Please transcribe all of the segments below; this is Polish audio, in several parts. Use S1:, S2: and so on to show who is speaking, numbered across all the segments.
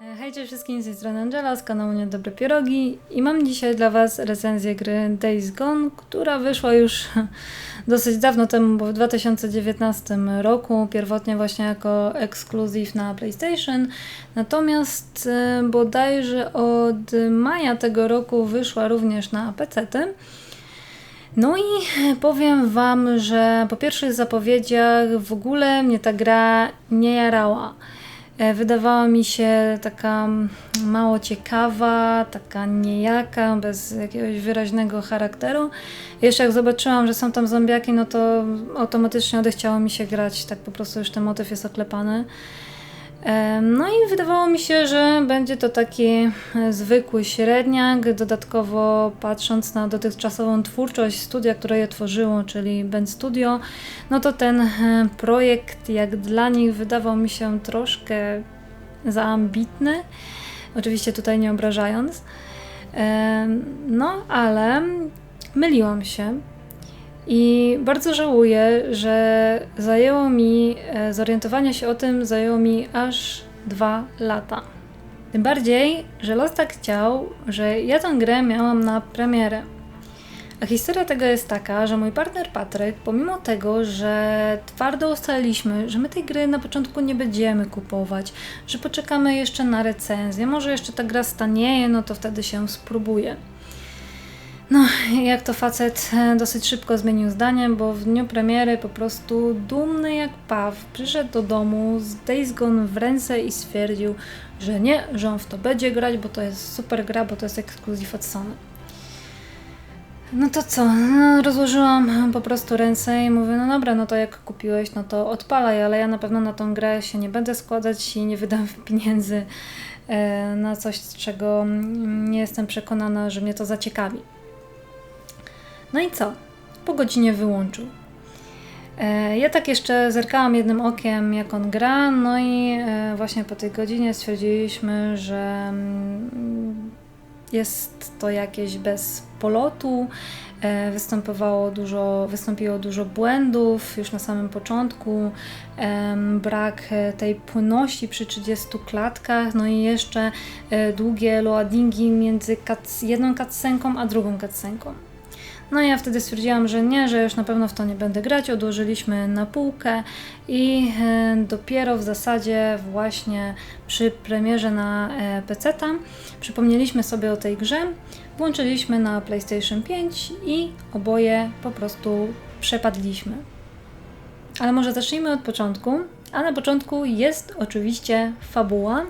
S1: E, Hejcie wszystkim, z tej strony Angela z kanału Niedobre Pierogi i mam dzisiaj dla Was recenzję gry Days Gone, która wyszła już dosyć dawno temu, bo w 2019 roku, pierwotnie właśnie jako ekskluzyw na PlayStation, natomiast e, bodajże od maja tego roku wyszła również na PC. No i powiem Wam, że po pierwszych zapowiedziach w ogóle mnie ta gra nie jarała. E, wydawała mi się taka mało ciekawa, taka niejaka, bez jakiegoś wyraźnego charakteru. Jeszcze jak zobaczyłam, że są tam zombiaki, no to automatycznie odechciało mi się grać, tak po prostu już ten motyw jest oklepany. No i wydawało mi się, że będzie to taki e, zwykły średniak, dodatkowo patrząc na dotychczasową twórczość studia, które je tworzyło, czyli Band Studio, no to ten e, projekt jak dla nich wydawał mi się troszkę za ambitny, oczywiście tutaj nie obrażając. No ale myliłam się. I bardzo żałuję, że zajęło mi, e, zorientowanie się o tym zajęło mi aż dwa lata. Tym bardziej, że los tak chciał, że ja tę grę miałam na premierę. A historia tego jest taka, że mój partner Patryk, pomimo tego, że twardo ustaliliśmy, że my tej gry na początku nie będziemy kupować, że poczekamy jeszcze na recenzję, może jeszcze ta gra stanieje, no to wtedy się spróbuje. No, jak to facet e, dosyć szybko zmienił zdanie, bo w dniu premiery po prostu dumny jak paw przyszedł do domu z Days Gone w ręce i stwierdził, że nie, że on w to będzie grać, bo to jest super gra, bo to jest ekskluzyw od Sony. No to co? No, rozłożyłam po prostu ręce i mówię, no dobra, no to jak kupiłeś, no to odpalaj, ale ja na pewno na tą grę się nie będę składać i nie wydam pieniędzy e, na coś, z czego nie jestem przekonana, że mnie to zaciekawi. No i co? Po godzinie wyłączył. E, ja tak jeszcze zerkałam jednym okiem, jak on gra, no i e, właśnie po tej godzinie stwierdziliśmy, że mm, jest to jakieś bez polotu. E, występowało dużo, wystąpiło dużo błędów już na samym początku, brak tej płynności przy 30 klatkach, no i jeszcze długie loadingi między jedną cutscenką a drugą cutscenką. No ja wtedy stwierdziłam, że nie, że już na pewno w to nie będę grać. Odłożyliśmy na półkę i e, dopiero w zasadzie właśnie przy premierze na e, PC przypomnieliśmy sobie o tej grze, włączyliśmy na PlayStation 5 i oboje po prostu przepadliśmy. Ale może zacznijmy od początku. A na początku jest oczywiście fabuła,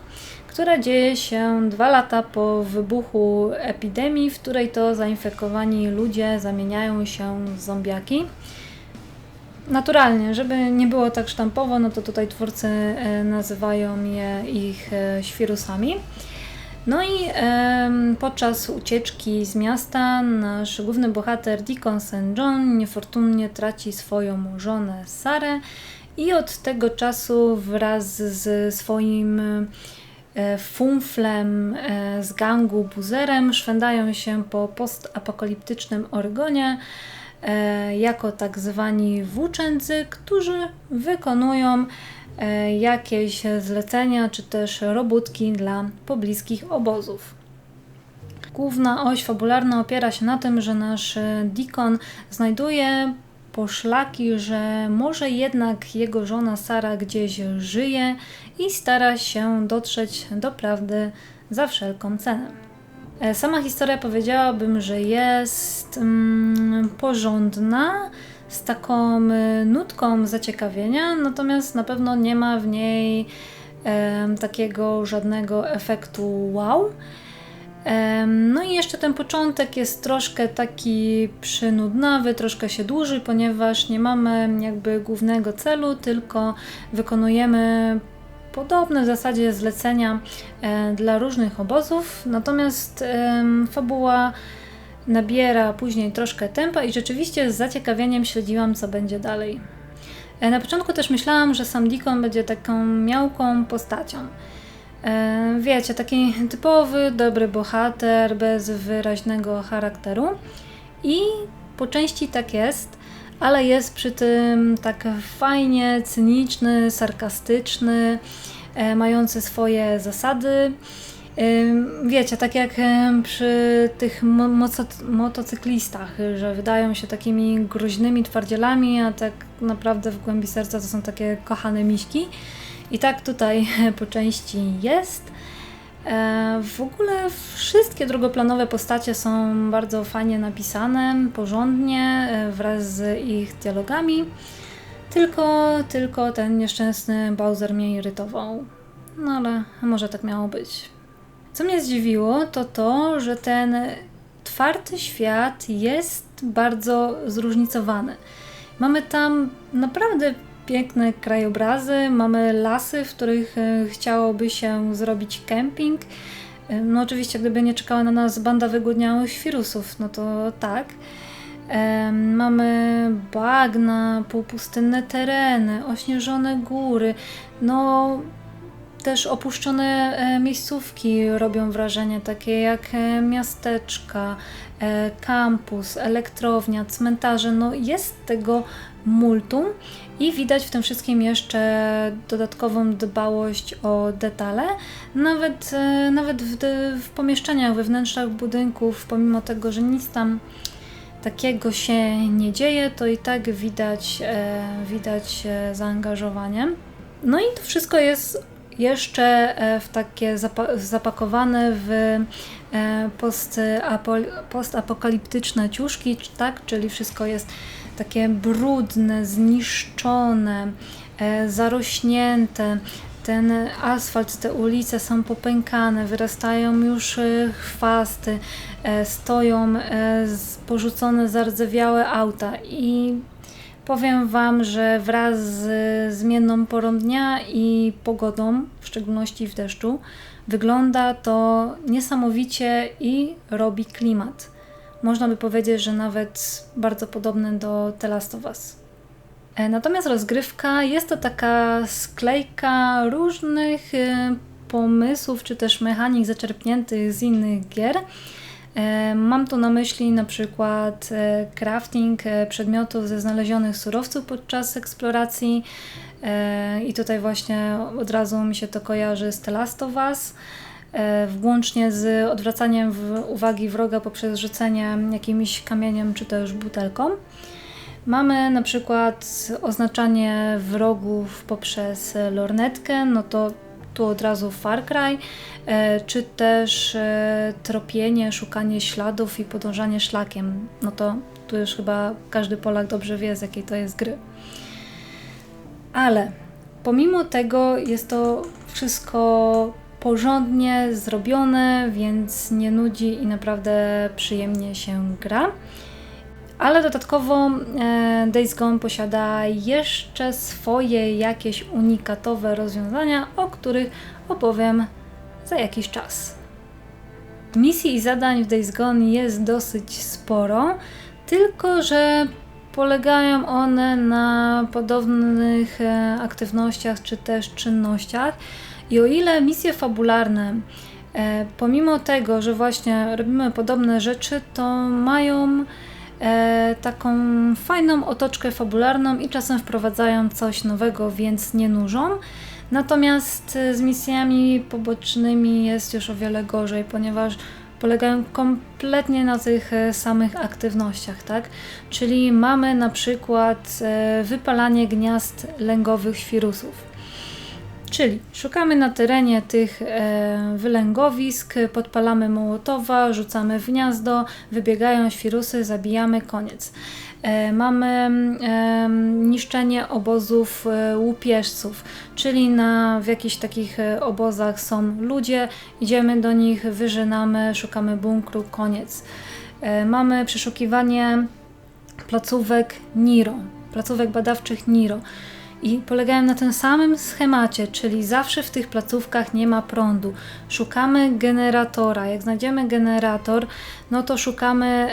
S1: która dzieje się dwa lata po wybuchu epidemii, w której to zainfekowani ludzie zamieniają się w zombiaki. Naturalnie, żeby nie było tak sztampowo, no to tutaj twórcy e, nazywają je ich e, świrusami. No i podczas ucieczki z miasta nasz główny bohater Deacon St. John niefortunnie traci swoją żonę Sarę i od tego czasu wraz z swoim E, funflem e, z gangu buzerem szwędają się po postapokaliptycznym Oregonie e, jako tak zwani włóczędzy, którzy wykonują jakieś zlecenia czy też robótki dla pobliskich obozów. Główna oś fabularna opiera się na tym, że nasz Deacon znajduje poszlaki, że może jednak jego żona Sara gdzieś żyje i stara się dotrzeć do prawdy za wszelką cenę. E, sama historia powiedziałabym, że jest mm, porządna, z taką y, nutką zaciekawienia, natomiast na pewno nie ma w niej e, takiego żadnego efektu wow. No i jeszcze ten początek jest troszkę taki przynudnawy, troszkę się dłuży, ponieważ nie mamy jakby głównego celu, tylko wykonujemy podobne w zasadzie zlecenia e, dla różnych obozów, natomiast fabuła nabiera później troszkę tempa i rzeczywiście z zaciekawieniem śledziłam, co będzie dalej. E, na początku też myślałam, że sam Deacon będzie taką miałką postacią. E, wiecie, taki typowy, dobry bohater, bez wyraźnego charakteru. I po części tak jest, ale jest przy tym tak fajnie cyniczny, sarkastyczny. e, mający swoje zasady. Wiecie, tak jak przy tych motocyklistach, że wydają się takimi groźnymi twardzielami, a tak naprawdę w głębi serca to są takie kochane miśki. I tak tutaj po części jest. E, w ogóle wszystkie drugoplanowe postacie są bardzo fajnie napisane, porządnie, e, wraz z ich dialogami. Tylko, tylko ten nieszczęsny Bowser mnie irytował. No ale może tak miało być. Co mnie zdziwiło, to to, że ten twardy świat jest bardzo zróżnicowany. Mamy tam naprawdę piękne krajobrazy, mamy lasy, w których e, chciałoby się zrobić kemping. E, no oczywiście, gdyby nie czekała na nas banda wygłodniałych świrusów, no to tak. E, mamy bagna, półpustynne tereny, ośnieżone góry, no też opuszczone miejscówki robią wrażenie, takie jak miasteczka, kampus, elektrownia, cmentarze. No jest tego multum i widać w tym wszystkim jeszcze dodatkową dbałość o detale, nawet, e, nawet w, w pomieszczeniach, we wnętrzach budynków, pomimo tego, że nic tam takiego się nie dzieje, to i tak widać, e, widać e, zaangażowanie. No i to wszystko jest jeszcze w takie zapakowane w postapokaliptyczne ciuszki, tak? Czyli wszystko jest takie brudne, zniszczone, e, zarośnięte. Ten asfalt, te ulice są popękane, wyrastają już e, chwasty, e, stoją porzucone, zardzewiałe auta i powiem Wam, że wraz z zmienną porą dnia i pogodą, w szczególności w deszczu, wygląda to niesamowicie i robi klimat można by powiedzieć, że nawet bardzo podobny do The Last of Us. E, natomiast rozgrywka jest to taka sklejka różnych e, pomysłów czy też mechanik zaczerpniętych z innych gier. E, mam tu na myśli na przykład crafting przedmiotów ze znalezionych surowców podczas eksploracji i tutaj właśnie od razu mi się to kojarzy z The Last of Us. E, włącznie z odwracaniem uwagi wroga poprzez rzucenie jakimś kamieniem czy też butelką. Mamy na przykład oznaczanie wrogów poprzez lornetkę, no to tu od razu Far Cry, e, czy też e, tropienie, szukanie śladów i podążanie szlakiem. No to tu już chyba każdy Polak dobrze wie, z jakiej to jest gry. Ale pomimo tego jest to wszystko porządnie zrobione, więc nie nudzi i naprawdę przyjemnie się gra. Ale dodatkowo e, Days Gone posiada jeszcze swoje jakieś unikatowe rozwiązania, o których opowiem za jakiś czas. Misji i zadań w Days Gone jest dosyć sporo, tylko że polegają one na podobnych e, aktywnościach czy też czynnościach, i o ile misje fabularne, e, pomimo tego, że właśnie robimy podobne rzeczy, to mają e, taką fajną otoczkę fabularną i czasem wprowadzają coś nowego, więc nie nużą. Natomiast e, z misjami pobocznymi jest już o wiele gorzej, ponieważ polegają kompletnie na tych samych aktywnościach, tak? Czyli mamy na przykład wypalanie gniazd lęgowych świrusów. Czyli szukamy na terenie tych e, wylęgowisk, podpalamy mołotowa, rzucamy w gniazdo, wybiegają świrusy, zabijamy, koniec. E, mamy niszczenie obozów e, łupieżców, czyli na, w jakichś takich obozach są ludzie, idziemy do nich, wyżynamy, szukamy bunkru, koniec. Mamy przeszukiwanie placówek NIRO, placówek badawczych NIRO i polegają na tym samym schemacie, czyli zawsze w tych placówkach nie ma prądu. Szukamy generatora. Jak znajdziemy generator, no to szukamy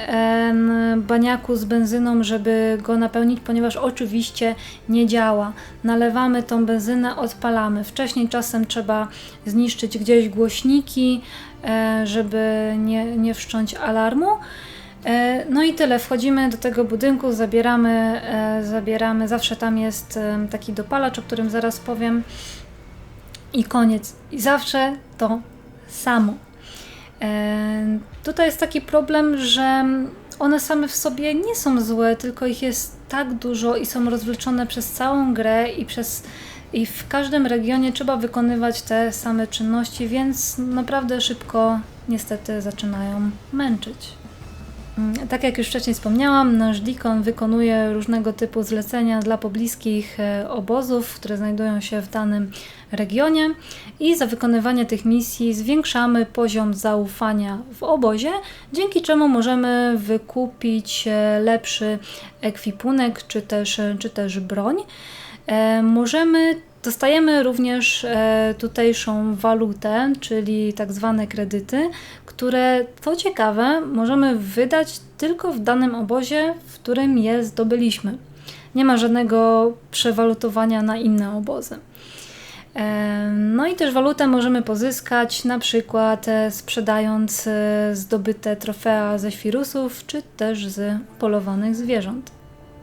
S1: baniaku z benzyną, żeby go napełnić, ponieważ oczywiście nie działa. Nalewamy tą benzynę, odpalamy. Wcześniej czasem trzeba zniszczyć gdzieś głośniki, e, żeby nie, nie wszcząć alarmu. E, no i tyle. Wchodzimy do tego budynku, zabieramy, e, zabieramy, zawsze tam jest taki dopalacz, o którym zaraz powiem. i koniec. I zawsze to samo. E, tutaj jest taki problem, że one same w sobie nie są złe, tylko ich jest tak dużo i są rozwleczone przez całą grę i przez i w każdym regionie trzeba wykonywać te same czynności, więc naprawdę szybko niestety zaczynają męczyć. Mm, tak jak już wcześniej wspomniałam, nasz Deacon wykonuje różnego typu zlecenia dla pobliskich e, obozów, które znajdują się w danym regionie i za wykonywanie tych misji zwiększamy poziom zaufania w obozie, dzięki czemu możemy wykupić e, lepszy ekwipunek czy też, czy też broń. E, możemy Dostajemy również e, tutejszą walutę, czyli tak zwane kredyty, które to ciekawe możemy wydać tylko w danym obozie, w którym je zdobyliśmy. Nie ma żadnego przewalutowania na inne obozy. E, no i też walutę możemy pozyskać na przykład sprzedając zdobyte trofea ze świrusów, czy też z polowanych zwierząt.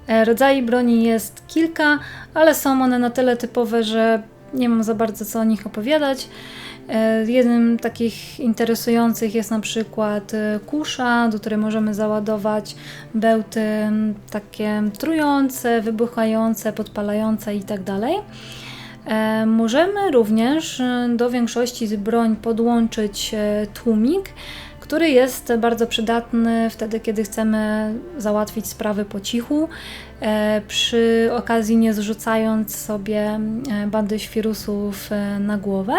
S1: E, rodzajów broni jest kilka, ale są one na tyle typowe, że nie mam za bardzo co o nich opowiadać. E, jednym takich interesujących jest na przykład e, kusza, do której możemy załadować bełty takie trujące, wybuchające, podpalające itd. Tak możemy również do większości z broń podłączyć tłumik, który jest bardzo przydatny wtedy, kiedy chcemy załatwić sprawy po cichu, e, przy okazji nie zrzucając sobie e, bandy świrusów e, na głowę.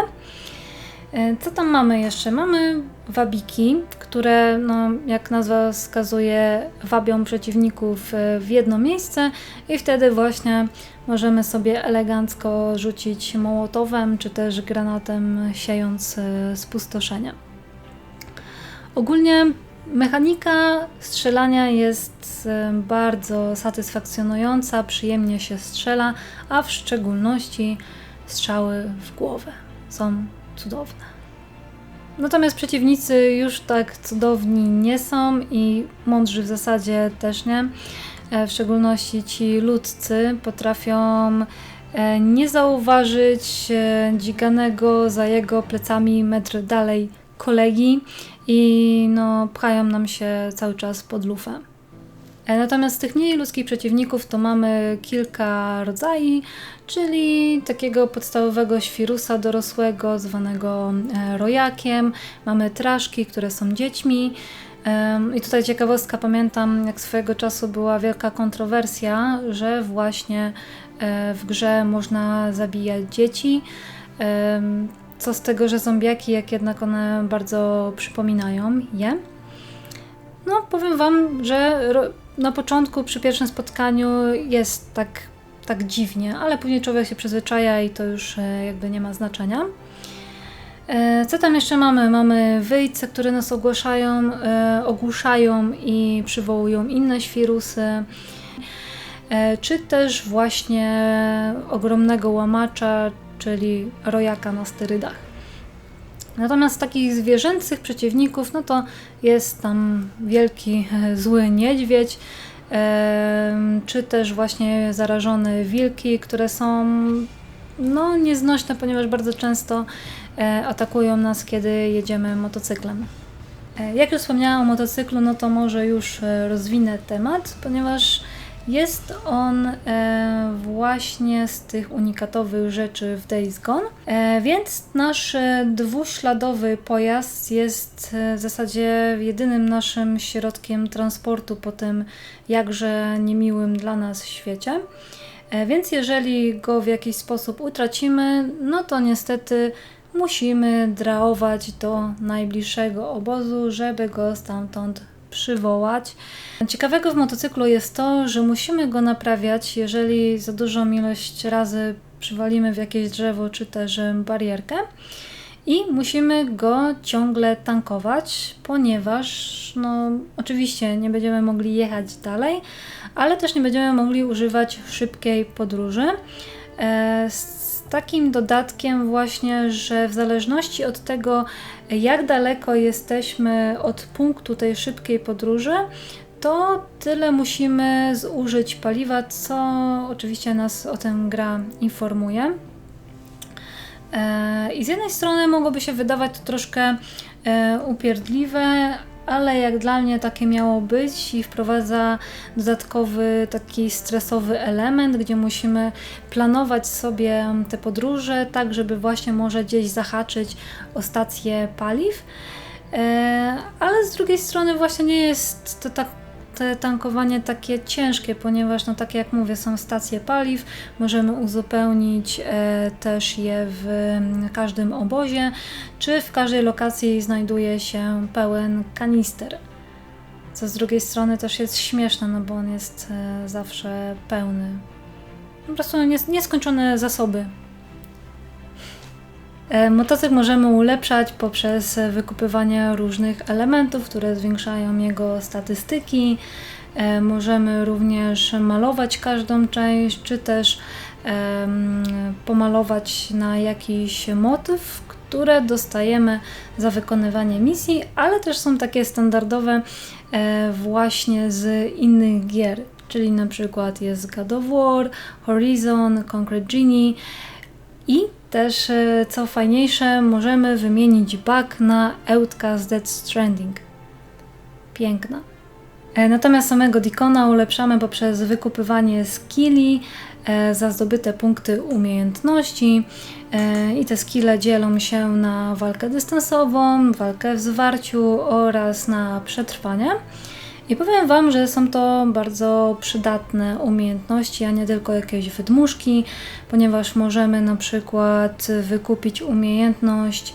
S1: Co tam mamy jeszcze? Mamy wabiki, które, no, jak nazwa wskazuje, wabią przeciwników w jedno miejsce i wtedy właśnie możemy sobie elegancko rzucić mołotowem czy też granatem siejąc spustoszenia. Ogólnie mechanika strzelania jest bardzo satysfakcjonująca, przyjemnie się strzela, a w szczególności strzały w głowę są cudowne. Natomiast przeciwnicy już tak cudowni nie są i mądrzy w zasadzie też nie. E, w szczególności ci ludcy potrafią e, nie zauważyć e, dziganego za jego plecami metr dalej kolegi i no, pchają nam się cały czas pod lufę. E, natomiast tych mniej ludzkich przeciwników to mamy kilka rodzajów, czyli takiego podstawowego świrusa dorosłego zwanego e, rojakiem, mamy traszki, które są dziećmi. I tutaj ciekawostka, pamiętam jak swojego czasu była wielka kontrowersja, że właśnie e, w grze można zabijać dzieci. Co z tego, że zombiaki, jak jednak one bardzo przypominają je. No, powiem Wam, że na początku, przy pierwszym spotkaniu jest tak, tak dziwnie, ale później człowiek się przyzwyczaja i to już e, jakby nie ma znaczenia. E, co tam jeszcze mamy? Mamy wyjce, które nas ogłaszają, e, ogłuszają i przywołują inne świrusy, czy też właśnie ogromnego łamacza, czyli rojaka na sterydach. Natomiast takich zwierzęcych przeciwników, no to jest tam wielki e, zły niedźwiedź, czy też właśnie zarażone wilki, które są no, nieznośne, ponieważ bardzo często e, atakują nas, kiedy jedziemy motocyklem. E, jak już wspomniałam o motocyklu, no to może już rozwinę temat, ponieważ jest on e, właśnie z tych unikatowych rzeczy w Days Gone, e, więc nasz e, dwuśladowy pojazd jest w zasadzie jedynym naszym środkiem transportu po tym jakże niemiłym dla nas świecie. Więc jeżeli go w jakiś sposób utracimy, no to niestety musimy draować do najbliższego obozu, żeby go stamtąd przywołać. Ciekawego w motocyklu jest to, że musimy go naprawiać, jeżeli za dużą ilość razy przywalimy w jakieś drzewo czy też barierkę. I musimy go ciągle tankować, ponieważ no, oczywiście nie będziemy mogli jechać dalej, ale też nie będziemy mogli używać szybkiej podróży. E, takim dodatkiem właśnie, że w zależności od tego, jak daleko jesteśmy od punktu tej szybkiej podróży, to tyle musimy zużyć paliwa, co oczywiście nas o tym gra informuje. E, I z jednej strony mogłoby się wydawać to troszkę e, upierdliwe, ale jak dla mnie takie miało być i wprowadza dodatkowy taki stresowy element, gdzie musimy planować sobie te podróże tak, żeby właśnie może gdzieś zahaczyć o stację paliw. E, ale z drugiej strony właśnie nie jest to tak te tankowanie takie ciężkie, ponieważ no tak jak mówię, są stacje paliw, możemy uzupełnić e, też je w każdym obozie, czy w każdej lokacji znajduje się pełen kanister. Co z drugiej strony też jest śmieszne, no bo on jest e, zawsze pełny. Po prostu nieskończone zasoby motocykl możemy ulepszać poprzez wykupywanie różnych elementów, które zwiększają jego statystyki. E, możemy również malować każdą część, czy też pomalować na jakiś motyw, które dostajemy za wykonywanie misji, ale też są takie standardowe e, właśnie z innych gier, czyli na przykład jest God of War, Horizon, Concrete Genie i też, e, co fajniejsze, możemy wymienić bug na Outcast Dead Stranding. Piękna. E, natomiast samego Dikona ulepszamy poprzez wykupywanie skilli e, za zdobyte punkty umiejętności i te skille dzielą się na walkę dystansową, walkę w zwarciu oraz na przetrwanie. I powiem Wam, że są to bardzo przydatne umiejętności, a nie tylko jakieś wydmuszki, ponieważ możemy na przykład wykupić umiejętność,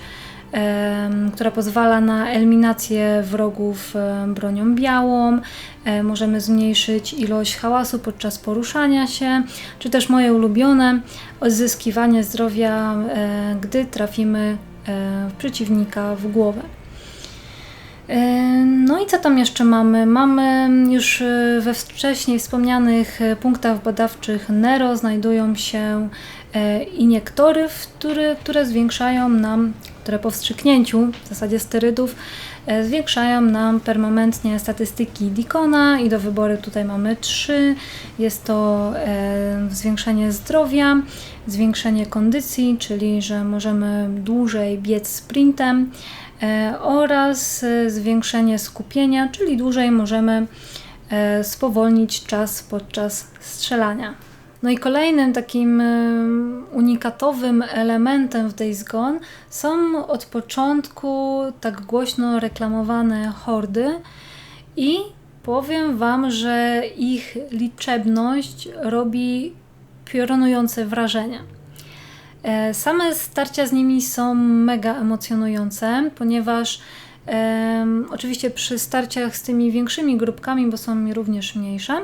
S1: która pozwala na eliminację wrogów bronią białą, e, możemy zmniejszyć ilość hałasu podczas poruszania się, czy też moje ulubione odzyskiwanie zdrowia, e, gdy trafimy e, w przeciwnika w głowę. No i co tam jeszcze mamy? Mamy już e, we wcześniej wspomnianych e, punktach badawczych Nero znajdują się iniektory, które, które zwiększają nam, które po wstrzyknięciu w zasadzie sterydów zwiększają nam permanentnie statystyki Dikona i do wyboru tutaj mamy trzy. Jest to zwiększenie zdrowia, zwiększenie kondycji, czyli że możemy dłużej biec sprintem, oraz e, zwiększenie skupienia, czyli dłużej możemy e, spowolnić czas podczas strzelania. No i kolejnym takim unikatowym elementem w Days Gone są od początku tak głośno reklamowane hordy i powiem Wam, że ich liczebność robi piorunujące wrażenie. E, same starcia z nimi są mega emocjonujące, ponieważ oczywiście przy starciach z tymi większymi grupkami, bo są również mniejsze,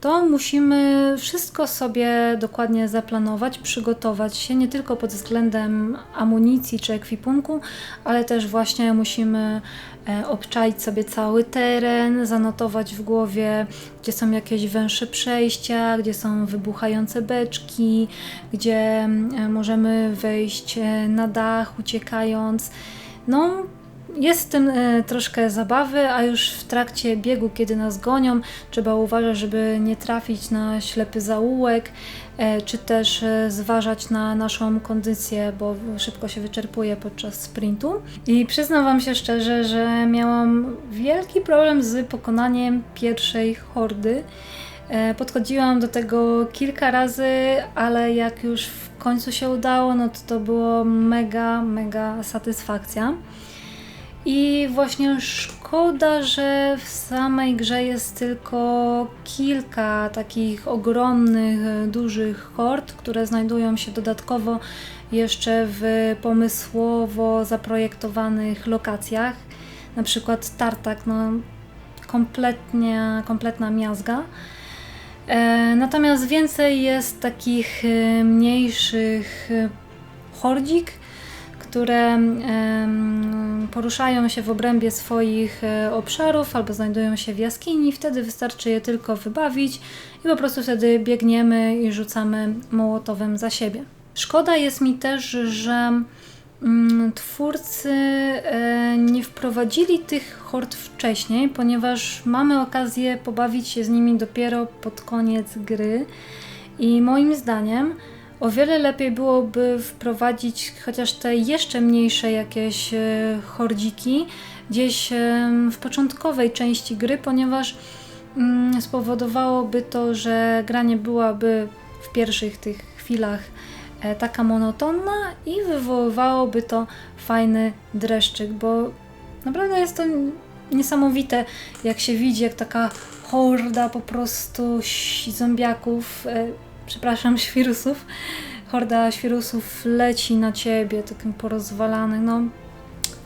S1: to musimy wszystko sobie dokładnie zaplanować, przygotować się nie tylko pod względem amunicji czy ekwipunku, ale też właśnie musimy e, obczaić sobie cały teren, zanotować w głowie, gdzie są jakieś węższe przejścia, gdzie są wybuchające beczki, gdzie e, możemy wejść e, na dach uciekając. No, jest w tym e, troszkę zabawy, a już w trakcie biegu, kiedy nas gonią, trzeba uważać, żeby nie trafić na ślepy zaułek, e, czy też e, zważać na naszą kondycję, bo szybko się wyczerpuje podczas sprintu. I przyznam Wam się szczerze, że miałam wielki problem z pokonaniem pierwszej hordy. Podchodziłam do tego kilka razy, ale jak już w końcu się udało, no to to było mega, mega satysfakcja. I właśnie szkoda, że w samej grze jest tylko kilka takich ogromnych, dużych hord, które znajdują się dodatkowo jeszcze w pomysłowo zaprojektowanych lokacjach. Na przykład Tartak, no kompletnie, kompletna miazga. E, natomiast więcej jest takich e, mniejszych e, hordzik, które poruszają się w obrębie swoich e, obszarów albo znajdują się w jaskini. Wtedy wystarczy je tylko wybawić i po prostu wtedy biegniemy i rzucamy mołotowem za siebie. Szkoda jest mi też, że mm, twórcy e, nie wprowadzili tych hord wcześniej, ponieważ mamy okazję pobawić się z nimi dopiero pod koniec gry. I moim zdaniem o wiele lepiej byłoby wprowadzić chociaż te jeszcze mniejsze jakieś e, hordziki gdzieś e, w początkowej części gry, ponieważ mm, spowodowałoby to, że gra nie byłaby w pierwszych tych chwilach e, taka monotonna i wywoływałoby to fajny dreszczyk, bo naprawdę jest to niesamowite, jak się widzi, jak taka horda po prostu zombiaków, przepraszam, świrusów, horda świrusów leci na ciebie, takim porozwalany, no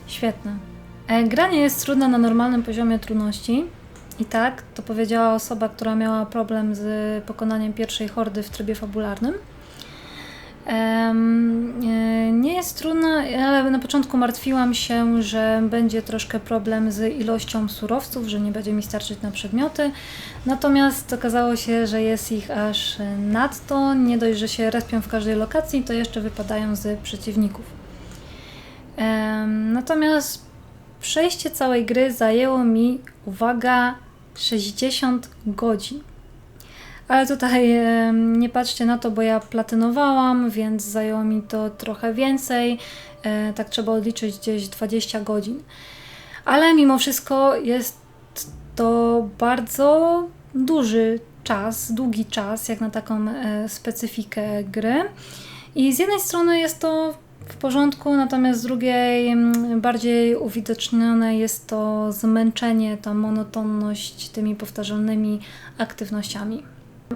S1: świetne. E, jest trudna na normalnym poziomie trudności. I tak, to powiedziała osoba, która miała problem z pokonaniem pierwszej hordy w trybie fabularnym. E, nie jest trudna, ale na początku martwiłam się, że będzie troszkę problem z ilością surowców, że nie będzie mi starczyć na przedmioty. Natomiast okazało się, że jest ich aż nadto. Nie dość, że się respią w każdej lokacji, to jeszcze wypadają z przeciwników. Natomiast przejście całej gry zajęło mi, uwaga, 60 godzin. Ale tutaj nie patrzcie na to, bo ja platynowałam, więc zajęło mi to trochę więcej. E, tak trzeba odliczyć gdzieś 20 godzin. Ale mimo wszystko jest to bardzo duży czas, długi czas, jak na taką e, specyfikę gry. I z jednej strony jest to w porządku, natomiast z drugiej bardziej uwidocznione jest to zmęczenie, ta monotonność tymi powtarzalnymi aktywnościami.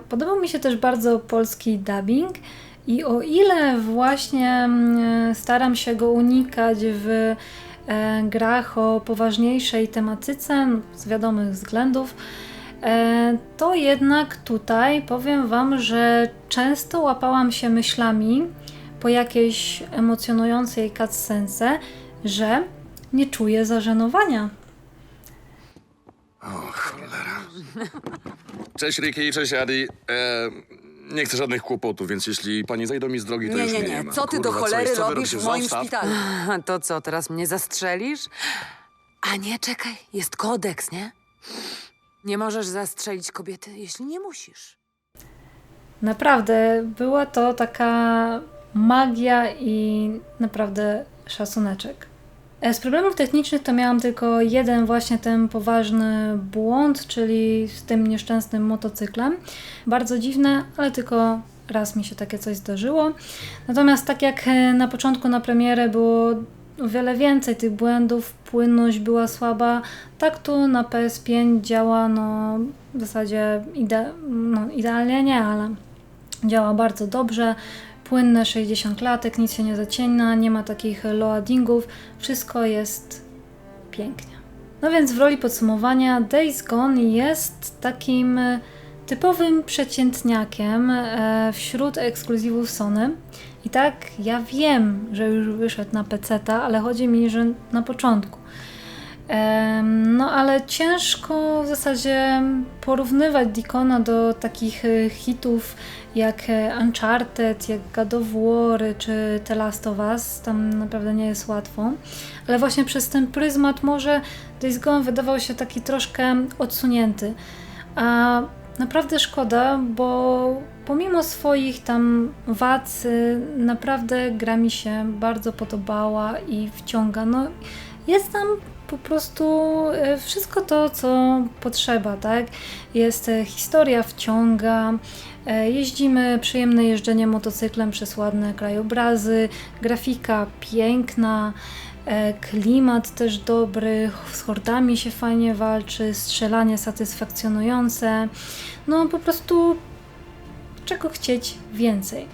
S1: Podobał mi się też bardzo polski dubbing i o ile właśnie mm, staram się go unikać w e, grach o poważniejszej tematyce z wiadomych względów, e, to jednak tutaj powiem Wam, że często łapałam się myślami po jakiejś emocjonującej cutscence, że nie czuję zażenowania.
S2: O, cholera. Cześć Ricky, cześć Adi. E, nie chcę żadnych kłopotów, więc jeśli pani zajdą mi z drogi, to
S3: Nie,
S2: już
S3: nie,
S2: mnie
S3: nie.
S2: ma.
S3: Co ty do
S2: Kurwa,
S3: cholery
S2: jest? Co wy
S3: robisz
S2: robicie?
S3: w moim
S2: Zostaw.
S3: szpitalu?
S4: To co, teraz mnie zastrzelisz? A nie, czekaj, jest kodeks, nie? Nie możesz zastrzelić kobiety, jeśli nie musisz.
S1: Naprawdę była to taka magia i naprawdę szacuneczek. E, Z problemów technicznych to miałam tylko jeden właśnie ten poważny błąd, czyli z tym nieszczęsnym motocyklem. Bardzo dziwne, ale tylko raz mi się takie coś zdarzyło. Natomiast tak jak e, na początku na premierę było o wiele więcej tych błędów, płynność była słaba, tak tu na PS5 działa no w zasadzie ide- no, idealnie nie, ale działa bardzo dobrze. Płynne 60 klatek, nic się nie zaciemnia, nie ma takich loadingów, wszystko jest pięknie. No więc w roli podsumowania Days Gone jest takim e, typowym przeciętniakiem e, wśród ekskluzywów Sony. I tak, ja wiem, że już wyszedł na PC, ale chodzi mi, że na początku. No ale ciężko w zasadzie porównywać Dikona do takich e, hitów jak e, Uncharted, jak God of War czy The Last of Us. Tam naprawdę nie jest łatwo. Ale właśnie przez ten pryzmat może Days Gone wydawał się taki troszkę odsunięty. A naprawdę szkoda, bo pomimo swoich tam wad, y, naprawdę gra mi się bardzo podobała i wciąga. No, jest tam po prostu e, wszystko to, co potrzeba, tak? Jest e, historia, wciąga, jeździmy, przyjemne jeżdżenie motocyklem przez ładne krajobrazy, grafika piękna, klimat też dobry, z hordami się fajnie walczy, strzelanie satysfakcjonujące. No po prostu czego chcieć więcej.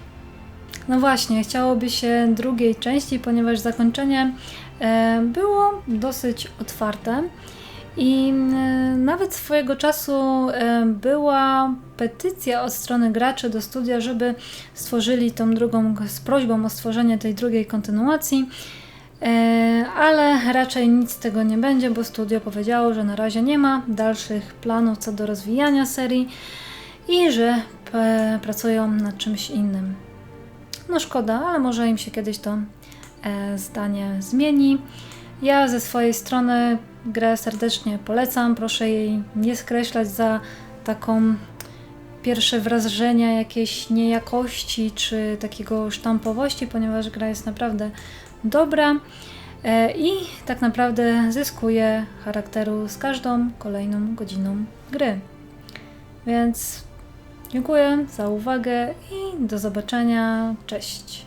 S1: No właśnie, chciałoby się drugiej części, ponieważ zakończenie e, było dosyć otwarte i e, nawet swojego czasu e, była petycja od strony graczy do studia, żeby stworzyli tą drugą, z prośbą o stworzenie tej drugiej kontynuacji. Ale raczej nic z tego nie będzie, bo studio powiedziało, że na razie nie ma dalszych planów co do rozwijania serii i że pracują nad czymś innym. No szkoda, ale może im się kiedyś to e, zdanie zmieni. Ja ze swojej strony grę serdecznie polecam. Proszę jej nie skreślać za taką pierwsze wrażenia jakieś niejakości czy takiego sztampowości, ponieważ gra jest naprawdę dobra e, i tak naprawdę zyskuje charakteru z każdą kolejną godziną gry. Więc dziękuję za uwagę i do zobaczenia. Cześć.